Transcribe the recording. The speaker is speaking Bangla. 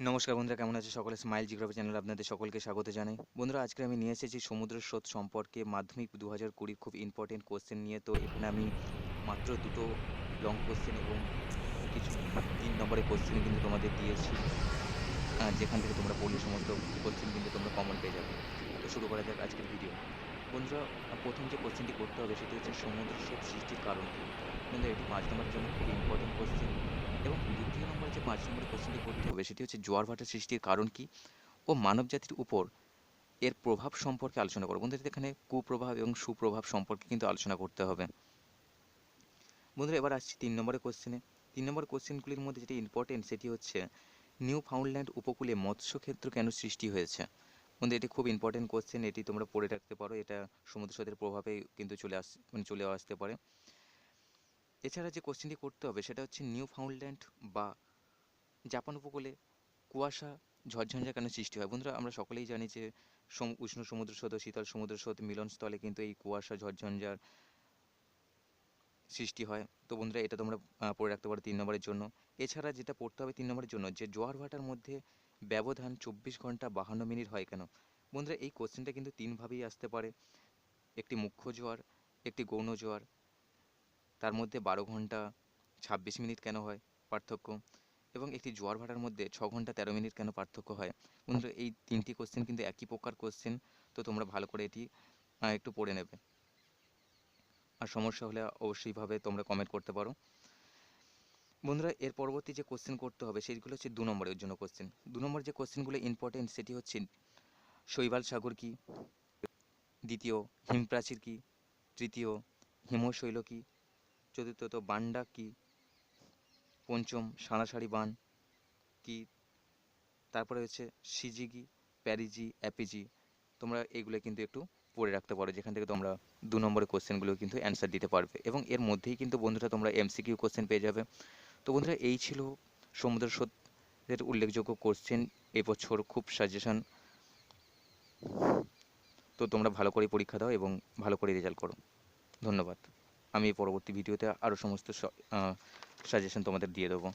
নমস্কার বন্ধুরা, কেমন আছে সকলে? স্মাইল জিগ্রাফি চ্যানেল আপনাদের সকলকে স্বাগত জানাই। বন্ধুরা, আজকে আমি নিয়ে এসেছি সমুদ্র স্রোত সম্পর্কে মাধ্যমিক দু হাজার কুড়ির খুব ইম্পর্টেন্ট কোশ্চেন নিয়ে। তো এখানে আমি মাত্র দুটো লং কোশ্চেন এবং কিছু তিন নম্বরের কোশ্চেন কিন্তু তোমাদের দিয়েছি যেখান থেকে তোমরা পড়লে সমস্ত কোশ্চেন কিন্তু তোমরা কমন পেয়ে যাবে। তো শুরু করা যাক আজকের ভিডিও বন্ধুরা, প্রথম যে কোশ্চেনটি করতে হবে সেটি হচ্ছে সমুদ্র স্রোত সৃষ্টির কারণ বন্ধুরা, এটি পাঁচ নম্বরের জন্য খুব ইম্পর্টেন্ট কোশ্চেন এবং দ্বিতীয় নম্বরে যে পাঁচ নম্বরের কোশ্চেনটি করতে হবে, সেটি হচ্ছে জোয়ার ভাটা সৃষ্টির কারণ কি ও মানব জাতির উপর এর প্রভাব সম্পর্কে আলোচনা করব বন্ধুদের এখানে কুপ্রভাব এবং সুপ্রভাব সম্পর্কে কিন্তু আলোচনা করতে হবে। বন্ধুরা, এবার আসছি তিন নম্বরের কোশ্চেনে তিন নম্বর কোশ্চেনগুলির মধ্যে যেটি ইম্পর্টেন্ট সেটি হচ্ছে নিউ ফাউন্ডল্যান্ড উপকূলে মৎস্যক্ষেত্র কেন সৃষ্টি হয়েছে? বন্ধু এটি খুব ইম্পর্টেন্ট কোশ্চেন এটি তোমরা পড়ে রাখতে পারো। এটা সমুদ্র স্রোতের প্রভাবে কিন্তু চলে আস মানে চলে আসতে পারে। এছাড়া যে কোশ্চেনটি করতে হবে সেটা হচ্ছে নিউ ফাউন্ডল্যান্ড বা জাপান উপকূলে কুয়াশা ঝড়ঝঞ্ঝা কেন সৃষ্টি হয়? বন্ধুরা, আমরা সকলেই জানি যে উষ্ণ সমুদ্র স্রোত শীতল সমুদ্র স্রোত মিলনস্থলে কিন্তু এই কুয়াশা ঝড়ঝঞ্ঝার সৃষ্টি হয়। তো বন্ধুরা, এটা তোমরা পড়ে রাখতে পারো তিন নম্বরের জন্য। এছাড়া যেটা পড়তে হবে তিন নম্বরের জন্য, যে জোয়ার ভাটার মধ্যে ব্যবধান চব্বিশ ঘণ্টা বাহান্ন মিনিট হয় কেন? বন্ধুরা, এই কোশ্চেনটা কিন্তু তিনভাবেই আসতে পারে। একটি মুখ্য জোয়ার, একটি গৌণ জোয়ার তার মধ্যে বারো ঘণ্টা ছাব্বিশ মিনিট কেন হয়? পার্থক্য। এবং একটি জোয়ার ভাটার মধ্যে ছ ঘণ্টা তেরো মিনিট কেন পার্থক্য হয়? বন্ধুরা, এই তিনটি কোশ্চেন কিন্তু একই প্রকার কোশ্চেন তো তোমরা ভালো করে এটি একটু পড়ে নেবে। আর সমস্যা হলে অবশ্যইভাবে তোমরা কমেন্ট করতে পারো। বন্ধুরা, এর পরবর্তী যে কোশ্চেন করতে হবে, সেইগুলো হচ্ছে দু নম্বরের জন্য কোশ্চেন দু নম্বর যে কোশ্চেনগুলো ইম্পর্টেন্ট সেটি হচ্ছে শৈবাল সাগর কি? দ্বিতীয়, হিমপ্রাচীর কি? তৃতীয়, হিমশৈল কি? চতুর্থত বান্ডা কি? পঞ্চম সাঁড়াশাড়ি বান কি? তারপরে হচ্ছে সিজিগি, প্যারিজি, অ্যাপিজি। তোমরা এগুলো কিন্তু একটু পড়ে রাখতে পারো, যেখান থেকে তোমরা দু নম্বরের কোশ্চেনগুলো কিন্তু অ্যান্সার দিতে পারবে। এবং এর মধ্যেই কিন্তু বন্ধুরা তোমরা এমসিকিউ কোশ্চেন পেয়ে যাবে। তো বন্ধুরা, এই ছিল সমুদ্র স্রোতের উল্লেখযোগ্য কোশ্চেন। এবছর খুব সাজেশন তো তোমরা ভালো করে পরীক্ষা দাও এবং ভালো করে রেজাল্ট করো। ধন্যবাদ। আমি পরবর্তী ভিডিওতে আরও সমস্ত সাজেশন তোমাদের দিয়ে দেবো।